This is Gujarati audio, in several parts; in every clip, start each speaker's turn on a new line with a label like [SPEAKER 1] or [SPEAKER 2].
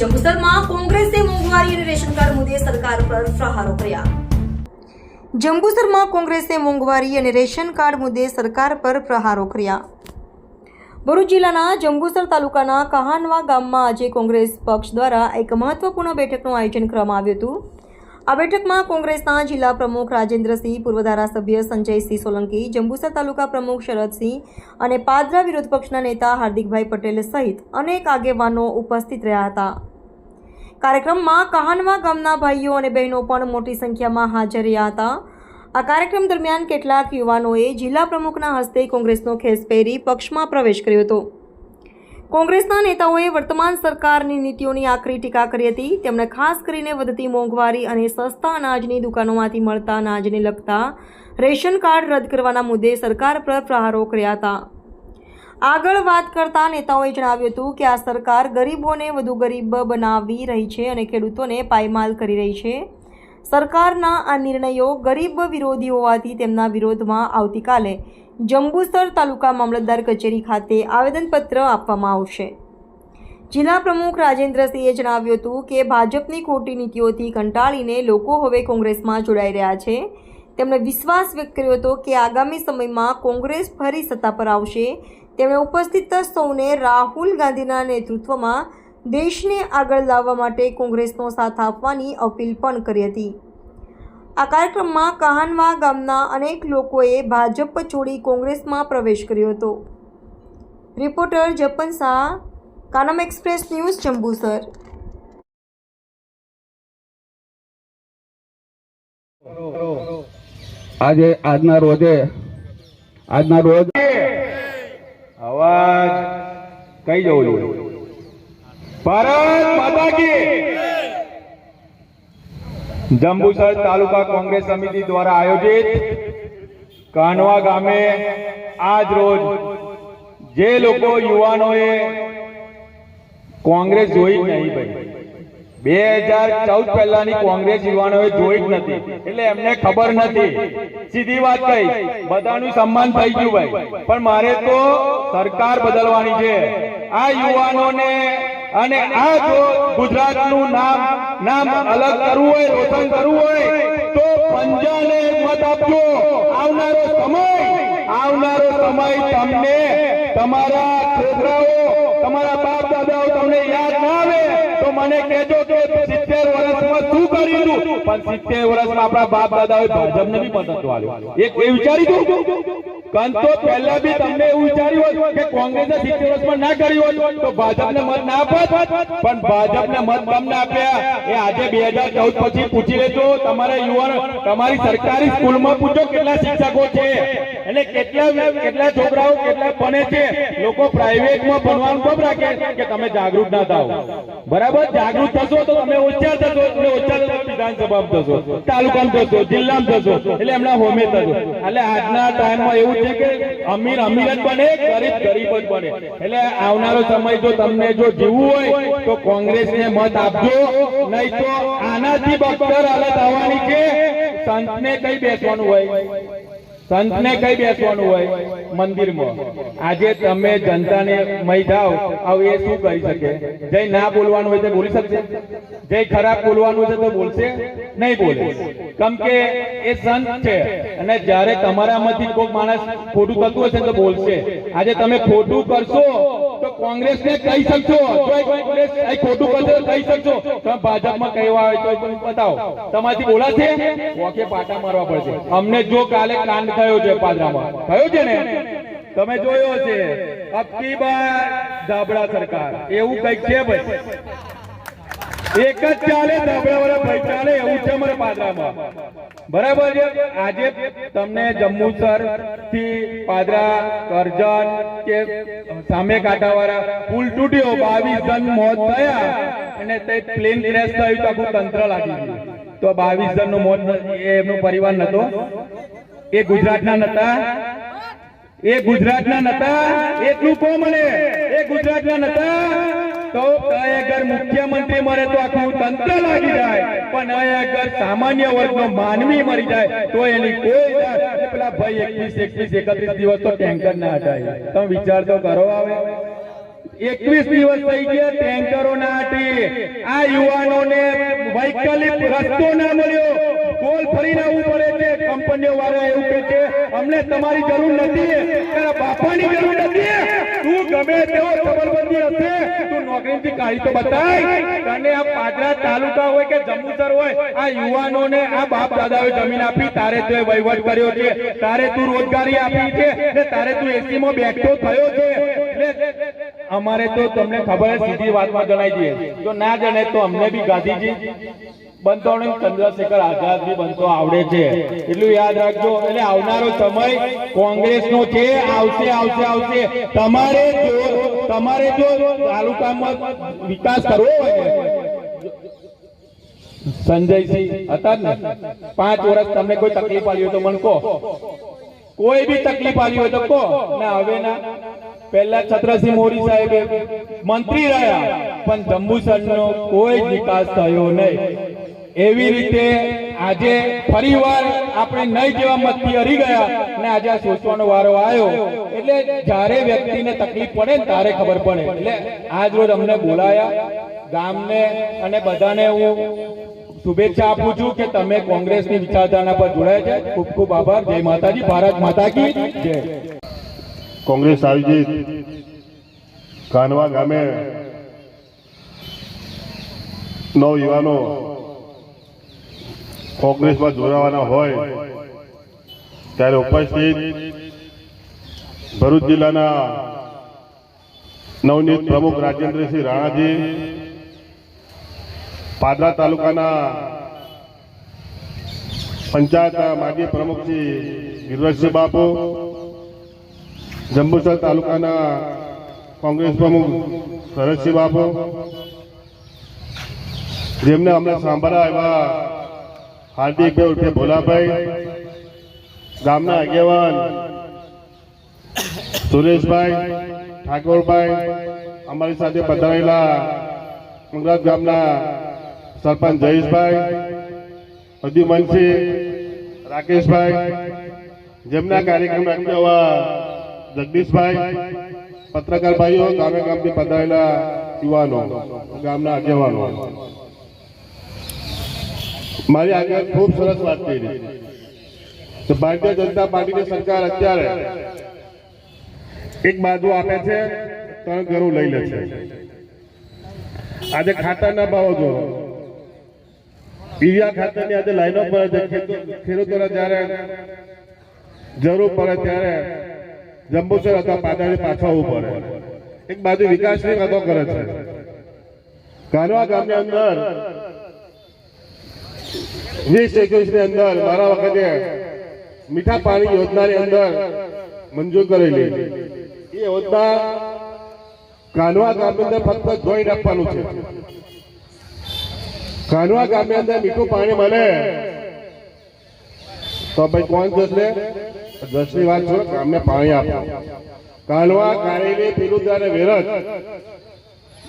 [SPEAKER 1] જંબુસરમાં કોંગ્રેસે મોંઘવારી અને રેશન કાર્ડ મુદ્દે સરકાર પર પ્રહારો કર્યા. જંબુસરમાં કોંગ્રેસે મોંઘવારી અને રેશન કાર્ડ મુદ્દે સરકાર પર પ્રહારો કર્યા. ભરૂચ જિલ્લાના જંબુસર તાલુકાના કહાનવા ગામમાં આજે કોંગ્રેસ પક્ષ દ્વારા એક મહત્વપૂર્ણ બેઠકનું આયોજન કરવામાં આવ્યું હતું. આ બેઠકમાં કોંગ્રેસના જિલ્લા પ્રમુખ રાજેન્દ્રસિંહ પૂર્વ ધારાસભ્ય સંજયસિંહ સોલંકી, જંબુસર તાલુકા પ્રમુખ શરદસિંહ અને પાદરા વિરોધ પક્ષના નેતા હાર્દિકભાઈ પટેલ સહિત અનેક આગેવાનો ઉપસ્થિત રહ્યા હતા. કાર્યક્રમમાં કહાનવા ગામના ભાઈઓ અને બહેનો પણ મોટી સંખ્યામાં હાજર રહ્યા હતા. આ કાર્યક્રમ દરમિયાન કેટલાક યુવાનોએ જિલ્લા પ્રમુખના હસ્તે કોંગ્રેસનો ખેસ પહેરી પક્ષમાં પ્રવેશ કર્યો હતો. કોંગ્રેસના નેતાઓએ વર્તમાન સરકારની નીતિઓની આકરી ટીકા કરી હતી. તેમણે ખાસ કરીને વધતી મોંઘવારી અને સસ્તા અનાજની દુકાનોમાંથી મળતા અનાજને લગતા રેશન કાર્ડ રદ કરવાના મુદ્દે સરકાર પર પ્રહારો કર્યા હતા. આગળ વાત કરતા નેતાઓએ જણાવ્યું હતું કે આ સરકાર ગરીબોને વધુ ગરીબ બનાવી રહી છે અને ખેડૂતોને પાયમાલ કરી રહી છે. સરકારના આ નિર્ણયો ગરીબ વિરોધી હોવાથી તેમના વિરોધમાં આવતીકાલે જંબુસર તાલુકા મામલતદાર કચેરી ખાતે આવેદનપત્ર આપવામાં આવશે. જિલ્લા પ્રમુખ રાજેન્દ્રસિંહે જણાવ્યું હતું કે, ભાજપની ખોટી નીતિઓથી કંટાળીને લોકો હવે કોંગ્રેસમાં જોડાઈ રહ્યા છે. તેમણે વિશ્વાસ વ્યક્ત કર્યો હતો કે આગામી સમયમાં કોંગ્રેસ ફરી સત્તા પર આવશે. તેમણે ઉપસ્થિત સૌને રાહુલ ગાંધીના નેતૃત્વમાં દેશને આગળ લાવવા માટે કોંગ્રેસનો સાથ આપવાની અપીલ પણ કરી હતી. આ કાર્યક્રમમાં કહાનવા ગામના અનેક લોકોએ ભાજપ છોડી કોંગ્રેસમાં પ્રવેશ કર્યો હતો. Reporter Japan Shah Kanam express news Jambusar.
[SPEAKER 2] આજે આજના રોજે આજના રોજ
[SPEAKER 3] અવાજ કઈ જવું જોઈએ? ભારત માતા કી જંબુસર તાલુકા કોંગ્રેસ સમિતિ દ્વારા આયોજિત કાનવા ગામે આજ રોજ જે લોકો યુવાનોએ કોંગ્રેસ જોઈ નહીં ભાઈ. બે હજાર ચૌદ પહેલાની કોંગ્રેસ યુવાનોએ જોઈ જ નથી. એટલે એમને ખબર નથી. સીધી વાત કહી બધાનું સન્માન થઈ ગયું ભાઈ. પણ મારે તો સરકાર બદલવાની છે. આ યુવાનોને અને આ જો ગુજરાતનું નામ નામ અલગ કરવું હોય, રોશન કરવું હોય, તો પંજાને મત આપજો. આવનારો સમય આવનારો સમય તમને, તમારા છોકરાઓ, તમારા બાપ દાદાઓ તમને યાદ ના આવે, તો મને કહેજો કે સિત્તેર વર્ષમાં શું કર્યું દઉં પણ સિત્તેર વર્ષમાં આપણા બાપ દાદાઓએ ભાજપને બી મદદ આપ્યો. એક એ વિચારી દઉં કંતો પહેલા બી તમને એવું વિચાર્યું હોત કે કોંગ્રેસે સિત્તેર વર્ષમાં ના કર્યું હોત, તો ભાજપને મત ના આપત. પણ ભાજપને મત તમને આપ્યા. એ આજે બે પછી પૂછી લેજો. તમારા યુવાનો, તમારી સરકારી સ્કૂલમાં પૂછો કેટલા શિક્ષકો છે. એટલે કેટલા કેટલા છોકરાઓ, કેટલા ભણે છે. લોકો પ્રાઇવેટમાં ભણવાનું કેમ રાખે કે તમે જાગૃત ના થાવ. બરાબર? જાગૃત થશો તો તમે ઓછા થશો. એટલે ઓછા વિધાનસભામાં થશો તાલુકામાં થશો જિલ્લામાં થશો એટલે એમના હોમે થશો એટલે આજના ટાઈમમાં એવું છે કે અમીર અમીર જ બને, ગરીબ ગરીબ જ બને. એટલે આવનારો સમય જો તમને જો જીવવું હોય, તો કોંગ્રેસને મત આપજો. નહીં તો આનાથી બક્તર હાલત આવવાની છે. સંતને કઈ બેસવાનું હોય. સંતને કઈ બેસવાનું હોય? મંદિરમાં. આજે તમે જનતાને મહી જાઓ હવે એ શું કરી શકે? જય ના બોલવાનું હોય તો બોલી શકશે? જય ખરાબ બોલવાનું છે તો બોલશે? નહીં બોલે. કેમ કે એ સંત છે અને જ્યારે તમારામાંથી કોઈ માણસ ખોટું કરતું હશે તો બોલશે. આજે તમે ખોટું કરશો કોંગ્રેસને કહી શકશો કોંગ્રેસ ખોટું કરશે કહી શકશો. તમે ભાજપમાં કહેવા હોય તો બતાવો. તમારાથી બોલાશે? વોકે પાટા મારવા પડશે. અમને જો કાલે કાંડ થયો છે પાદરામાં. થયો છે ને? તમે જોયો છે. અબકી બાર સરકાર. એવું કંઈક છે ભાઈ. એક જ ચાલે ધાબળા વાળા ભાઈ ચાલે એવું છે અમારા પાદરામાં. બરાબર છે. આજે તમને જંબુસરથી પાદરા, કરજણ કે સામે કાંઠાવાળા પુલ તૂટ્યો, બાવીસ જણ મોત થયા અને તે પ્લેન ક્રેશ થયું તો આખું તંત્ર લાગી ગયું. તો બાવીસ જણ મોત એમનો પરિવાર નતો. એ ગુજરાતના નતા. એ ગુજરાતના નતા. એટલું કો મને એ ગુજરાતના નતા. તો અગર મુખ્યમંત્રી મરે તો આખું તંત્ર લાગી જાય. પણ અગર સામાન્ય વર્ગનો માનવી મરી જાય, તો એની કોઈ પેલા ભાઈ એકવીસ એકવીસ, એકત્રીસ દિવસ તો ટેન્કર ના હટાય. તમે વિચાર તો કરો આવે એકવીસ દિવસ થઈ ગયા, ટેન્કરો ના હટી. આ યુવાનોને વૈકલ્પિક રસ્તો ના મળ્યો. ગોલ ફરીને આવવું પડે છે. કંપનીઓ વાળા એવું કે છે, અમને તમારી જરૂર નથી. બાપાની જરૂર નથી. આ યુવાનોને આ બાપ દાદાએ જમીન આપી, તારે તે વહીવટ કર્યો છે. તારે તું રોજગારી આપી છે તારે તું એસી માં બેઠો થયો છે. અમારે તો તમને ખબર સીધી વાતમાં જણાઈ દઈએ. જો ના જણે તો અમને બી ગાંધીજી બનતો ચંદ્રશેખર આઝાદ બી બનતો આવડે છે. એટલું યાદ રાખજો, એટલે આવનારો સમય કોંગ્રેસનો છે, આવશે આવશે આવશે. તમારે જો તમારે જો તાલુકામાં વિકાસ કરવો હોય ને સંજયસિંહ હતા ને. પાંચ વર્ષ તમને કોઈ તકલીફ આવી હોય તો મને કહો. કોઈ બી તકલીફ આવી હોય તો કહો. ના, હવે ના. પહેલા છત્રસિંહ મોરી સાહેબે મંત્રી રહ્યા, પણ જંબુસરનો કોઈ વિકાસ થયો નહીં. એવી રીતે આજે ફરીવાર આપણે નહીં જેવા મતથી હરી ગયા ને આજે આ સોચવાનો વારો આવ્યો. એટલે જ્યારે વ્યક્તિને તકલીફ પડે ને ત્યારે ખબર પડે. એટલે આજ રોજ અમને બોલાયા, ગામને અને બધાને હું શુભેચ્છા આપું છું કે તમે કોંગ્રેસની વિચારધારા પર જોડાયા છે. ખૂબ ખૂબ આભાર. જય માતાજી. ભારત માતા કી જય.
[SPEAKER 4] કોંગ્રેસ આયોજિત કાનવા ગામે નવ યુવાનો કોંગ્રેસમાં જોડાવાના હોય, ત્યારે ઉપસ્થિત ભરૂચ જિલ્લાના નવનીત પ્રમુખ રાજેન્દ્રસિંહ રાણાજી, પાદરા તાલુકાના પંચાયતના માજી પ્રમુખ શ્રી ગિરિરાજસિંહ બાપુ જંબુસર તાલુકાના કોંગ્રેસ પ્રમુખ શરદસિંહ બાપુ, જેમને અમને સાંભળ્યા એવા હાર્દિકભાઈ ઉર્ફે ભોલાભાઈ, ગામના આગેવાન સુરેશભાઈ, ઠાકોરભાઈ, અમારી સાથે પધારેલા અંગરાજ ગામના સરપંચ જયેશભાઈ અદ્યુમનસિંહ રાકેશભાઈ, જેમના કાર્યક્રમ રાખ્યો જગદીશભાઈ, પત્રકાર ભાઈઓ ગામે ગામથી પધારેલા યુવાનો, ગામના આગેવાનો. મારી આગળ ખૂબ સરસ વાત કરી. તો ભારતીય જનતા પાર્ટીની સરકાર અત્યારે એક બાજુ આપે છે, ત્રણ ઘરું લઈ લે છે. આજે ખાતરના ભાવો જો યુરિયા ખાતરની આજે લાઈનો પડે છે. ખેડૂતો- ખેડૂતોને જ્યારે જરૂર પડે ત્યારે જંબુસર અથવા પાદાળી પાછા આવવું પડે. એક બાજુ વિકાસની વાતો કરે છે. કાનવા ગામની અંદર વીસ એકવીસની અંદર મારા વખતે મીઠા પાણી યોજનાની અંદર મંજૂર કરેલી. એ યોજના કાનવા ગામની અંદર ફક્ત જોઈન્ટ આપવાનું છે. કાનવા ગામની અંદર મીઠું પાણી મળે તો ભાઈ કોણ જશે? જસની વાત છો ગામને પાણી આપો. કાલવા કારેલી પીલુદા અને વેરજ.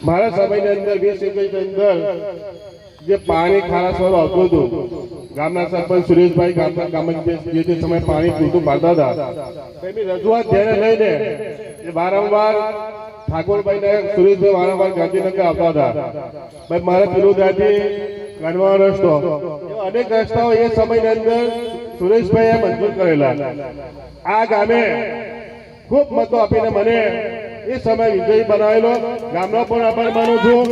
[SPEAKER 4] મારા સમયની અંદર, વીસ એકવીસ અંદર જે પાણી ખારા સ્વરૂપ આવતું હતું, ગામના સરપંચ સુરેશભાઈ ગામના ગામમાં જે તે સમય પાણી પૂરતું પાડતા હતા. એમની રજૂઆત ધ્યાને લઈને એ વારંવાર ઠાકોરભાઈ ને સુરેશભાઈ વારંવાર ગાંધીનગર આવતા હતા. ભાઈ, મારે ત્યાંથી કાઢવાનો રસ્તો. અનેક રસ્તાઓ એ સમયની અંદર સુરેશભાઈએ મંજૂર કરેલા. આ ગામે ખૂબ મતો આપીને મને એ સમય વિજયી બનાવેલો. ગામનો પણ આભાર માનું છું.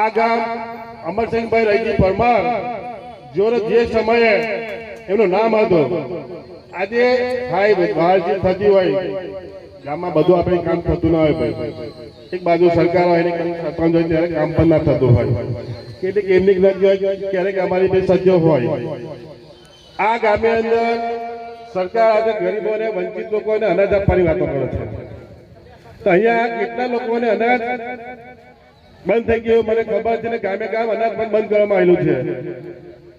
[SPEAKER 4] આ ગામ અમરસિંહભાઈ રહીજી પરમાર, જેઓને જે સમયે એમનું નામ હતું, આજે હાઈ બહાર જે થતી હોય. ગામમાં બધું આપણે કામ થતું ના હોય ભાઈ. એક બાજુ સરકાર હોય ને કંઈક સરપંચ હોય ત્યારે કામ પણ ના થતું હોય. કેટલીક એમની નક્કી હોય, ક્યારેક અમારી બે સજ્જો હોય. આ ગામની અંદર સરકાર આજે ગરીબોને વંચિત લોકોને અનાજ આપવાની વાતો કરે છે. તો અહીંયા કેટલા લોકોને અનાજ બંધ થઈ ગયું, મને ખબર છે ને ગામે ગામ અનાજ પણ બંધ કરવામાં આવેલું છે.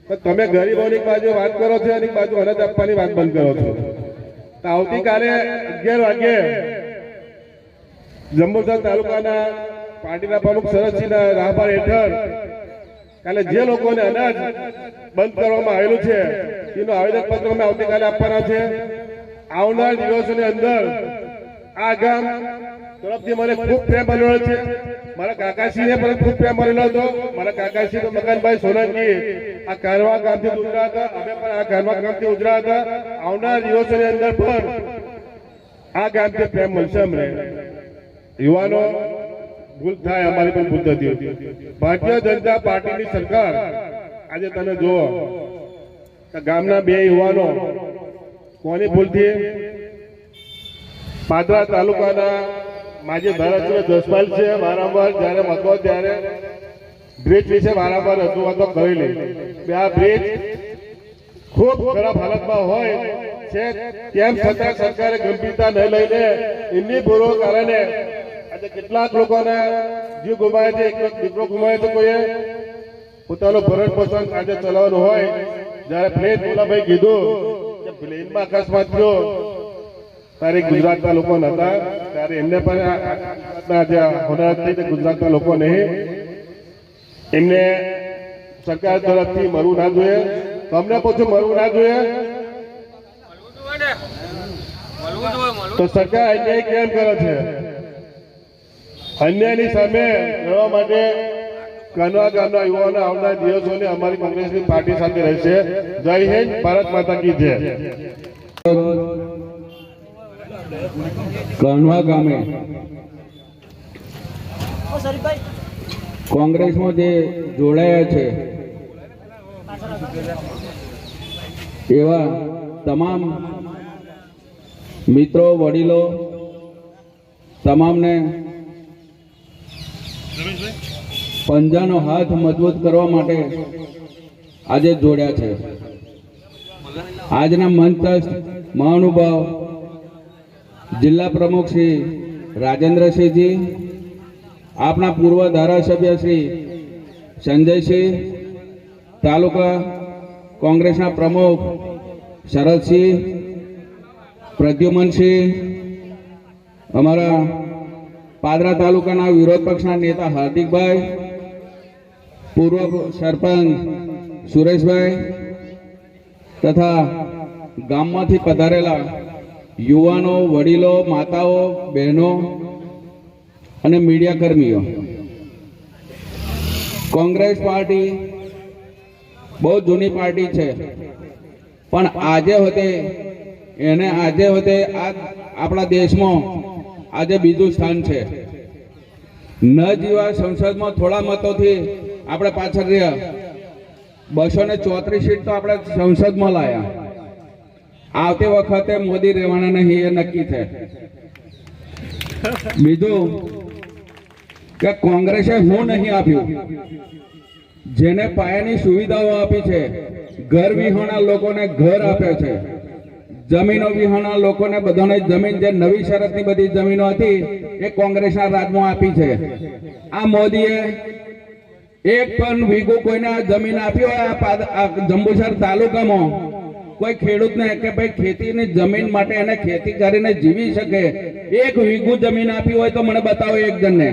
[SPEAKER 4] તો તમે ગરીબોની બાજુ વાત કરો છો અને બાજુ અનાજ આપવાની વાત બંધ કરો છો. આવતીકાલે અગિયાર વાગે જંબુસર તાલુકાના પાર્ટીના પ્રમુખ સરસિંહના રાહબર હેઠળ કાલે જે લોકોને અનાજ બંધ કરવામાં આવેલું છે, એનું આવેદન પત્ર અમે આવતીકાલે આપવાના છે. આવનાર દિવસોની અંદર આ ગામ તરફથી મને ખૂબ પ્રેમ મળ્યો છે. મારા કાકાશ્રીને પણ ખૂબ પ્રેમ મળેલો હતો. મારા કાકાશ્રી તો મગનભાઈ સોલંકી. આ કારવા ગામથી ઉજરા હતા. અમે પણ આ કારવા ગામથી ઉજરા હતા. આવનાર દિવસોની અંદર પણ આ ગામથી પ્રેમ મળશે અમને. યુવાનો, ભૂલ થાય, અમારી પણ ભૂલ થતી હતી ભારતીય જનતા પાર્ટીની સરકાર, આજે તમે જુઓ ગામના બે યુવાનો કોની ભૂલથી? પાદરા તાલુકાના માજી ધારાસભ્ય જસપાલ છે, વારંવાર જ્યારે મતો ત્યારે બ્રિજ વિશે વારંવાર રજૂઆતો કરેલી આ બ્રિજ ખૂબ ખરાબ હાલતમાં હોય છે તેમ છતાં સરકારે ગંભીરતા ન લઈને એમની ભૂલો કારણે આજે કેટલાક લોકોને જીવ ગુમાય છે, એક દીકરો ગુમાય તો કોઈએ પોતાનું ભરણ પોષણ આજે ચલાવવાનું હોય. જ્યારે પ્લેન મુલાભાઈ કીધું કે પ્લેનમાં અકસ્માત થયો ત્યારે ગુજરાતના લોકો નતા ત્યારે એમને પણ આ- આ ગુજરાતના હોનારત થઈ ગુજરાતના લોકો નહીં. એમને સરકાર તરફથી મરવું ના જોઈએ. તમને પૂછું મરવું ના જોઈએ. તો સરકાર અન્યાય કેમ કરે છે? અન્યાયની સામે લડવા માટે કનવા ગામના યુવાનો આવનાર દિવસોને અમારી કોંગ્રેસની પાર્ટી સાથે રહેશે. જય હિન્દ, ભારત માતા કી જય.
[SPEAKER 2] કણવા ગામે. કોંગ્રેસમાં જે જોડાયા છે એવા તમામ મિત્રો વડીલો તમામને પંજાનો હાથ મજબૂત કરવા માટે આજે જોડ્યા છે. આજના મંચસ્થ મહાનુભાવ જિલ્લા પ્રમુખ શ્રી રાજેન્દ્રસિંહજી આપણા પૂર્વ ધારાસભ્ય શ્રી સંજયસિંહ, તાલુકા કોંગ્રેસના પ્રમુખ શરદસિંહ, પ્રદ્યુમનસિંહ, અમારા પાદરા તાલુકાના વિરોધ પક્ષના નેતા હાર્દિકભાઈ, પૂર્વ સરપંચ સુરેશભાઈ તથા ગામમાંથી પધારેલા યુવાનો, વડીલો, માતાઓ, બહેનો અને મીડિયા કર્મીઓ. કોંગ્રેસ પાર્ટી બહુ જૂની પાર્ટી છે, પણ આજે હોતે, એને આજે હોતે આ આપણા દેશમાં આજે બીજું સ્થાન છે. ન જીવા સંસદમાં થોડા મતોથી આપણે પાછળ રહ્યા. બસો ને ચોત્રીસ સીટ તો આપણે સંસદમાં લાયા. આવતી વખતે મોદી રહેવાના નહીં એ નક્કી છે. બીજું કે કોંગ્રેસે હું નહીં આપ્યું. જેને પાયાની સુવિધાઓ આપી છે, ઘર વિહોણા લોકોને ઘર આપે છે. જમીનો વિહોણા લોકોને બધાને જમીન, જે નવી શરતની બધી જમીનો હતી, એ કોંગ્રેસના રાજમાં આપી છે. આ મોદીએ એક પણ વીઘો કોઈને આ જમીન આપી હોય આ જંબુસર તાલુકામાં કોઈ ખેડૂતને કે ભાઈ ખેતીની જમીન માટે એને ખેતી કરીને જીવી શકે, એક વીઘું જમીન આપી હોય તો મને બતાવો એક જણને.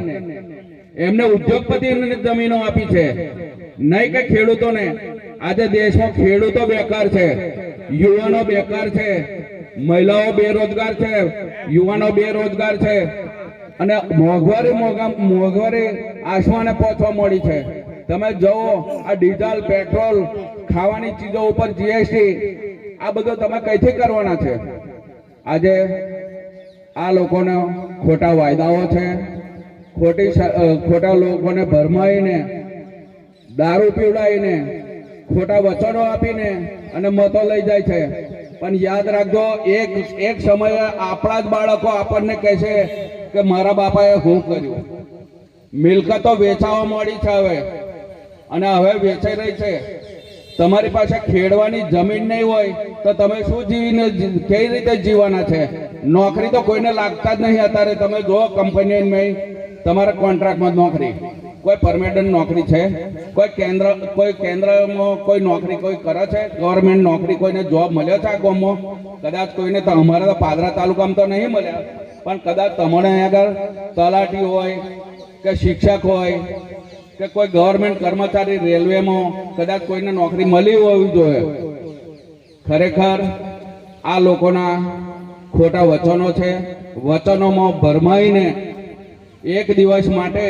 [SPEAKER 2] એમને ઉદ્યોગપતિને જમીનો આપી છે. નહીં કે ખેડૂતોને. આજે દેશમાં ખેડૂતો બેકાર છે, યુવાનો બેકાર છે, મહિલાઓ બેરોજગાર છે, યુવાનો બેરોજગાર છે. અને મોંઘવારી મોંઘા મોંઘવારી આસમાને પહોંચવા મળી છે. તમે જુઓ આ ડીઝલ, પેટ્રોલ ખાવાની ચીજો ઉપર જીએસટી આ બધો તમે કઈથી કરવાના છે? આજે આ લોકોને ખોટા વાયદાઓ છે, ખોટી ખોટા લોકોને ભરમાઈને, દારૂ પીવડાવીને, ખોટા વચનો આપીને અને મતો લઈ જાય છે. પણ યાદ રાખજો, એક એક સમયે આપણા જ બાળકો આપણને કહેશે કે મારા બાપાએ હું કર્યું. મિલકતો વેચાવા મળી છે હવે. અને હવે વેચાઈ રહી છે. તમારી પાસે ખેડવાની જમીન નહીં હોય તો તમે શું જીવીને જી- કઈ રીતે જીવવાના છે? નોકરી તો કોઈને લાગતા જ નહીં અત્યારે. તમે જુઓ કંપની તમારા કોન્ટ્રાક્ટમાં નોકરી. કોઈ પરમેનન્ટ નોકરી છે? કોઈ કેન્દ્ર કોઈ કેન્દ્રમાં કોઈ નોકરી કોઈ કરે છે? ગવર્મેન્ટ નોકરી કોઈને જોબ મળ્યો છે આ ગામમાં? કદાચ કોઈને તો અમારા તો પાદરા તાલુકામાં તો નહીં મળ્યા. પણ કદાચ તમને આગળ તલાટી હોય કે શિક્ષક હોય કે કોઈ ગવર્મેન્ટ કર્મચારી રેલવેમાં કદાચ કોઈને નોકરી મળી હોવી જોઈએ. ખરેખર આ લોકોના ખોટા વચનો છે. વચનોમાં ભરમાઈને એક દિવસ માટે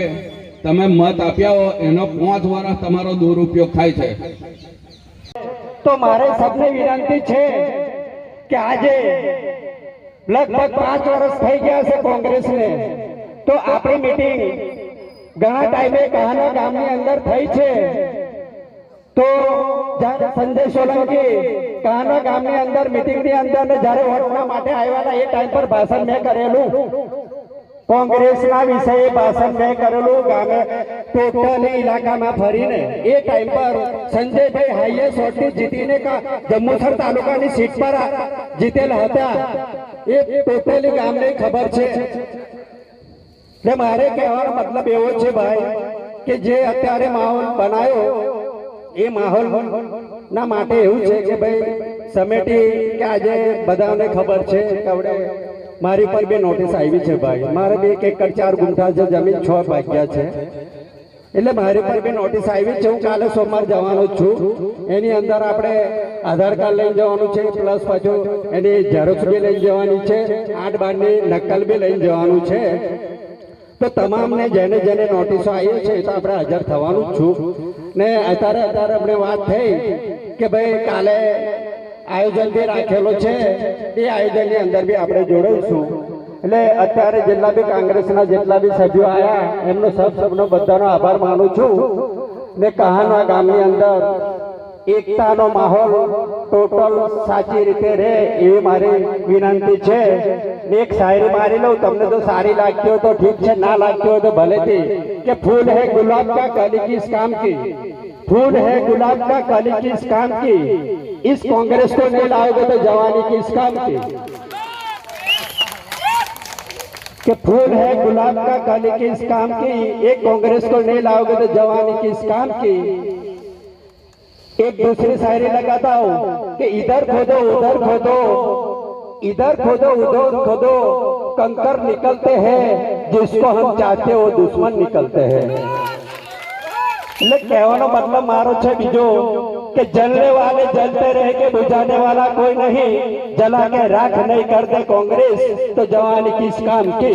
[SPEAKER 2] તમે મત આપ્યા હો, એનો પાંચ વર્ષ તમારો દુરુપયોગ થાય છે.
[SPEAKER 5] તો મારે સબને વિનંતી છે કે આજે લગભગ પાંચ વર્ષ થઈ ગયા છે કોંગ્રેસને. તો આપણી મીટિંગ ઘણા ટાઈમે કહાના ગામની અંદર થઈ છે. તો સંજય સોલંકી કહાના ગામની અંદર, મીટિંગની અંદર ને જ્યારે વોટના માટે આવ્યા હતા, એ ટાઈમ પર ભાષણ મેં કરેલું. કોંગ્રેસના વિષયે ભાષણ મેં કરેલું, ગામે ટોટલી ઇલાકામાં ફરીને. એ ટાઈમ પર સંજયભાઈ હાઈએસ્ટ વોટથી જીતીને જંબુસર તાલુકાની સીટ પર જીતેલા હતા. એ ટોટલી ગામને ખબર છે. એટલે મારે કહેવાનો મતલબ એવો છે ભાઈ કે જે અત્યારે માહોલ બનાવ્યો એ માહોલ ના માટે એવું છે કે ભાઈ, સમેટી કે આજે બધાને ખબર છે કે મારી પર બે નોટિસ આવી છે ભાઈ. મારે બે એક એકર ચાર ગુંઠા છે જમીન છ ભાગ્યા છે. એટલે મારી પર બે નોટિસ આવી છે. હું કાલે સોમવાર જવાનો છું. એની અંદર આપણે આધાર કાર્ડ લઈને જવાનું છે પ્લસ પાછું એની ઝેરોક્ષ બી લઈને જવાની છે, આઠ બારની નકલ બી લઈને જવાનું છે. તો તમામને જેને જેને નોટિસો આવી છે તો આપણે હાજર થવાનું જ છું. ને અત્યારે અત્યારે આપણે વાત થઈ કે ભાઈ કાલે આયોજન બી રાખેલો છે. એ આયોજનની અંદર બી આપણે જોડાઈશું. એટલે અત્યારે જેટલા બી કોંગ્રેસના જેટલા બી સભ્યો આવ્યા એમનો સબ સબનો બધાનો આભાર માનું છું. ને કહાના ગામની અંદર એકતાનો માહોલ ટોટલ સાચી રીતે રહે એવી મારી વિનંતી છે ને એક શાયરી મારી લઉં તમને તો સારી લાગતી હોય તો ઠીક છે ના લાગતી હોય તો ભલેથી કે ફૂલ है गुलाब का कली किस काम की फूल है गुलाब का कली किस काम की इस कांग्रेस को नहीं लाओगे तो जवानी किस काम की कि फूल है गुलाब का कली किस काम की एक कांग्रेस को नहीं लाओगे तो जवानी किस काम की एक दूसरे शायरी ने कहा था कि इधर खोदो, उधर खोदो, इधर खोदो, उधर खोदो, कंकर निकलते हैं, जिसको हम चाहते हो दुश्मन निकलते हैं। कहने मतलब मारो छे बीजो के जलने वाले जलते रह के बुझाने वाला कोई नहीं, जला के राख नहीं करते कांग्रेस तो जवानी किस काम की?